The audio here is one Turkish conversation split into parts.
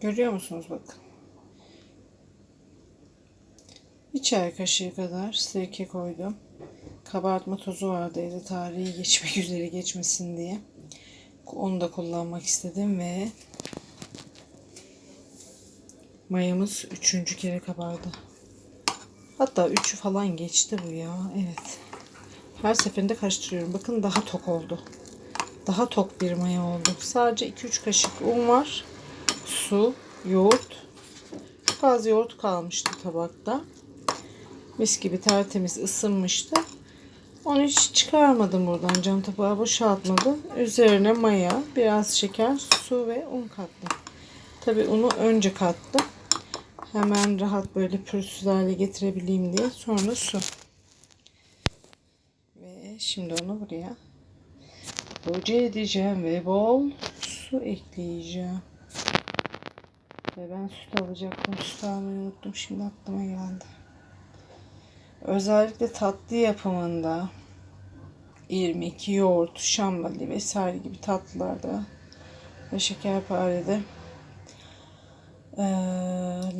Görüyor musunuz bakın. Bir çay kaşığı kadar sirke koydum. Kabartma tozu vardı evde tarihi geçmek üzere geçmesin diye. Onu da kullanmak istedim ve mayamız üçüncü kere kabardı. Hatta üçü falan geçti bu ya. Evet. Her seferinde karıştırıyorum. Bakın daha tok oldu. Daha tok bir maya oldu. Sadece 2-3 kaşık un var. Su, yoğurt. Az yoğurt kalmıştı tabakta. Mis gibi tertemiz ısınmıştı. Onu hiç çıkarmadım buradan. Cam tabağa boşaltmadım. Üzerine maya, biraz şeker, su ve un kattım. Tabi unu önce kattım. Hemen rahat böyle pürüzsüz hale getirebileyim diye. Sonra su. Ve şimdi onu buraya boca edeceğim ve bol su ekleyeceğim. Ve ben süt alacaktım. Süt almayı unuttum. Şimdi aklıma geldi. Özellikle tatlı yapımında irmik, yoğurt, şambali vesaire gibi tatlılarda ve şekerparede e,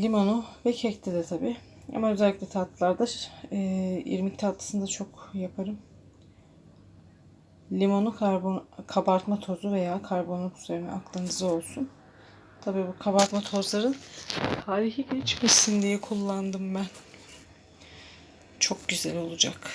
limonu ve kekte de tabi. Ama özellikle tatlılarda e, irmik tatlısında çok yaparım. Limonu karbon, kabartma tozu veya karbonat üzerine aklınızda olsun. Tabii bu kabartma tozların tarihi geçmesin diye kullandım ben. Çok güzel olacak.